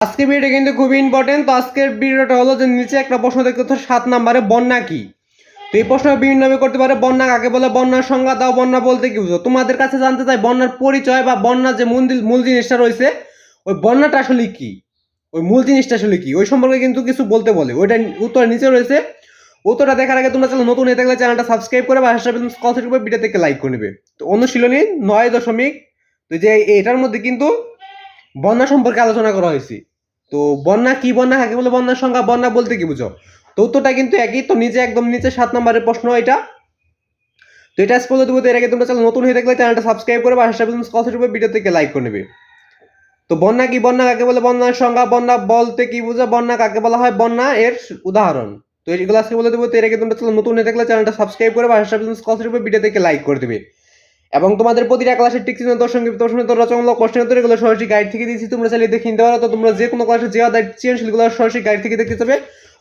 আজকে ভিডিওটা কিন্তু খুবই ইম্পর্টেন্ট তো আজকের ভিডিওটা হলো যে নিচে একটা প্রশ্ন দেখতে হচ্ছে সাত নাম্বারে বন্যা কি? তো এই প্রশ্ন বিভিন্নভাবে করতে পারে, বন্যা কাকে বলে, বন্যার সংজ্ঞা দাও, বন্যা বলতে কি বুঝো? তোমাদের কাছে জানতে চাই, বন্যার পরিচয় বা বন্যার যে মূল মূল জিনিসটা রয়েছে, ওই বন্যাটা আসলে কি? ওই মূল জিনিসটা আসলে কি? ওই সম্পর্কে কিন্তু কিছু বলতে বলে। ওইটা উত্তর নিচে রয়েছে। উত্তরটা দেখার আগে তোমরা চ্যানেল নতুন হয়ে থাকলে চ্যানেলটা সাবস্ক্রাইব করে বা হাসপাতাল উপর ভিডিও থেকে লাইক করে নেবে। তো অনুশীলনী নয় দশমিক, তো যে এটার মধ্যে কিন্তু বন্যা সম্পর্কে আলোচনা করা হয়েছে। তো বন্যা কি বন্যা, কাকে বলে বন্যার সংখ্যা বন্যা বলতে কি বুঝো? তো উত্তরটা কিন্তু একই, তো নিচে একদম নিচে সাত নম্বরের প্রশ্ন এটা। তো এটা স্পষ্ট দেবো এর আগে তোমরা চ্যানেল নতুন হয়ে থাকলে চ্যানেলটা সাবস্ক্রাইব করে কলসের উপর ভিডিও থেকে লাইক করে নেবে। তো বন্যা কি বন্যা, কাকে বলে বন্যার সংজ্ঞা, বন্যা বলতে কি বোঝা? বন্যা কাকে বলা হয়? বন্যা এর উদাহরণ। তো এইগুলো আজকে বলে দেবো, তো এর আগে তোমরা চ্যানেল নতুন হয়ে থাকলে চ্যানেলটা সাবস্ক্রাইব করে কলসের উপর ভিডিও থেকে লাইক করে দেবে। এবং তোমাদের প্রতিটা ক্লাসের টিক চিহ্ন দর্শন দর্শন রচনামূলক উত্তর এগুলো সরাসরি গাইড থেকে দিয়েছি। তোমরা চাইলে দেখে নিতে পারো। তো তোমরা যে কোনো ক্লাসে যে আদার চেঞ্জগুলো সরাসরি গাইড থেকে দেখতে পাবে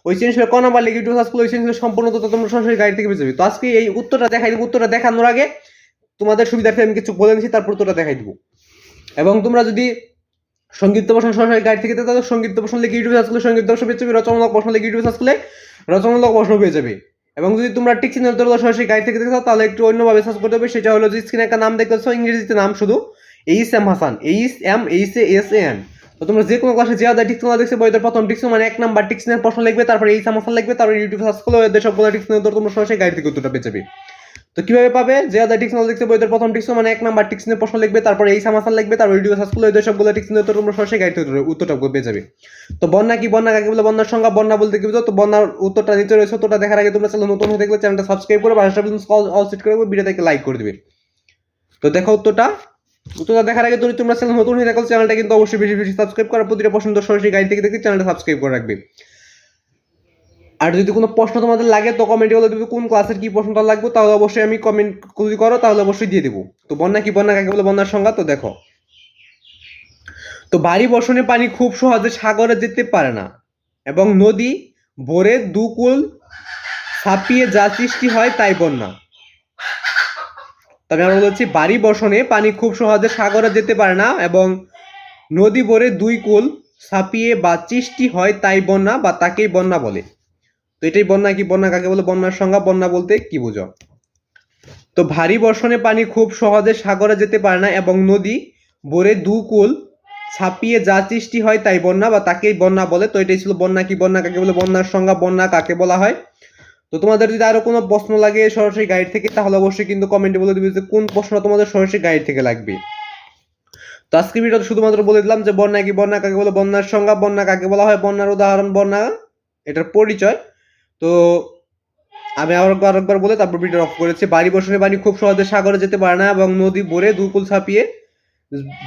ওই চেঞ্জগুলো কোন নাম্বার লিখে ইউটিউব সার্চ ওই চেঞ্জগুলো সম্পূর্ণ তথ্য তোমরা সরাসরি গাইড থেকে পেয়ে যাবে। তো আজকে এই উত্তরটা দেখাই দিব। উত্তরটা দেখানোর আগে তোমাদের সুবিধার্থে আমি কিছু বলে নিচ্ছি তারপর উত্তরটা দেখাই দিব। এবং তোমরা যদি সংগীত প্রশ্ন সরাসরি গাইড থেকে চাও, সংগীত প্রশ্ন লিখে ইউটিউব সার্চ করলে সংগীত প্রশ্ন পেয়ে যাবে। রচনামূলক প্রশ্ন লিখে ইউটিউব সার্চ করলে রচনামূলক প্রশ্ন পেয়ে যাবে। এবং যদি তোমরা টিক চিহ্ন উত্তরগুলো সরাসরি গাইড থেকে দেখো তাহলে একটু অন্যভাবে সার্চ করতে হবে। সেটা হলো যে স্ক্রিনে একটা নাম দেখতে পাচ্ছ, ইংরেজিতে নাম শুধু H M Hasan H M H A S A N তো তোমরা যে কোনো ক্লাসে যে আদার টিক্স দেখছে বইদের প্রথম টিক্স মানে এক নাম্বার টিক্সের প্রশ্ন লিখবে, তারপরে এম হাসান লিখবে, তারপরে ইউটিউব সার্চ করলে ওদের সবগুলো টিক্স উত্তর তোমরা সরাসরি গাইড থেকে উত্তরটা পেয়ে যাবে। তো কীভাবে পাবে? যে আদার টিক্স দেখছে বইদের প্রথম টিক্স মানে এক নাম্বার টিক্সের প্রশ্ন লিখবে, তারপরে এই সামাসান লিখবে, তারপর ইউটিউব সার্চ করলে সবগুলো টিক্স উত্তর তোমরা সরাসরি গাইড উত্তরটা পেয়ে যাবে। তো বন্যা কি? বন্যা কাকে বলে? বন্যার সংখ্যা বন্যা বলতে কি তো বন্যার উত্তরটা নিচে রয়েছে, উত্তরটা দেখার আগে তোমরা চ্যানেল নতুন হয়ে থাকলে চ্যানেলটা সাবস্ক্রাইব করে বাসাটা অল সেট করে ভিডিও থেকে লাইক করে দিবে। তো দেখো উত্তরটা। উত্তরটা দেখার আগে যদি তোমরা চ্যানেল নতুন হয়ে থাকো, চ্যানেলটা কিন্তু অবশ্যই বেশি বেশি সাবস্ক্রাইব করার প্রতিটা পছন্দ সরাসরি গাইড থেকে দেখতে চ্যানেলটা সাবস্ক্রাইব করে রাখবে। আর যদি কোনো প্রশ্ন তোমাদের লাগে, তো কমেন্টে বলে দেবে কোন ক্লাসের কি প্রশ্নটা লাগবে, তাহলে অবশ্যই আমি কমেন্ট যদি করো, তাহলে অবশ্যই দিয়ে দেবো। তো বন্যা কি বন্যা, কাকে বলে বন্যার সংজ্ঞা, তো দেখো। তো ভারী বর্ষণে পানি খুব সহজে সাগরে যেতে পারে না এবং নদী ভোরে দুকুল ছাপিয়ে যা সৃষ্টি হয় তাই বন্যা। তবে আমরা বলছি, ভারী বর্ষণে পানি খুব সহজে সাগরে যেতে পারে না এবং নদী ভরে দুই কুল ছাপিয়ে বা সৃষ্টি হয় তাই বন্যা বা তাকেই বন্যা বলে। তো এটাই বন্যা কি বন্যা কাকে বলে? বন্যার সংজ্ঞা, বন্যা বলতে কি বুঝো? তো ভারী বর্ষণে পানি খুব সহজে সাগরে যেতে পারে না এবং নদী ভরে দু কুল ছাপিয়ে যা সৃষ্টি হয় তাই বন্যা বা তাকেই বন্যা বলে। তো এটাই ছিল বন্যা কি বন্যা কাকে বলে? বন্যার সংজ্ঞা, বন্যা কাকে বলা হয়? তো তোমাদের যদি আরও কোনো প্রশ্ন লাগে সরাসরি গাইড থেকে, তাহলে অবশ্যই কিন্তু কমেন্টে বলে দিবে যে কোন প্রশ্ন তোমাদের সরাসরি গাইড থেকে লাগবে। তো আজকে ভিডিওতে শুধুমাত্র বলে দিলাম যে বন্যা কি বন্যা কাকে বলে? বন্যার সংজ্ঞা, বন্যা কাকে বলা হয়? বন্যার উদাহরণ, বন্যা, এটার পরিচয়। তো আমি আরেকবার আরেকবার বলে তারপর ভিডিও অফ করেছি। বাড়ি বসনে পানি খুব সহজে সাগরে যেতে পারে না এবং নদী ভরে দুকুল ছাপিয়ে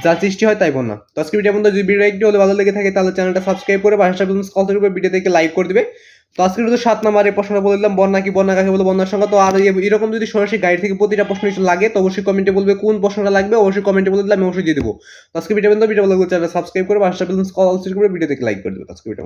যা সৃষ্টি হয় তাই বন্যা। তো আজকে ভিডিও যদি ভিডিও একটু হলে ভালো লেগে থাকে তাহলে চ্যানেলটা সাবস্ক্রাইব করে পাশে কলসের উপরে ভিডিও থেকে লাইক করে দিবে। তো আজকে ভিডিও সাত নম্বরে প্রশ্নটা বলে দিলাম, বন্যা কি, বন্যা কাকে বলে, বন্যার সঙ্গে তো আর এরকম যদি সরাসরি গাইড থেকে প্রতিটা প্রশ্ন লাগে, তো অবশ্যই কমেন্টে বলবে কোন প্রশ্নটা লাগবে, অবশ্যই কমেন্টে বলে দিলে আমি অবশ্যই দিয়ে দেবো। তো আজকে ভিডিও বন্ধু ভিডিও ভালো চ্যানেল সাবস্ক্রাইব করে পাশে কলসের উপরে ভিডিও থেকে লাইক করে দেবে। আজকে ভিডিও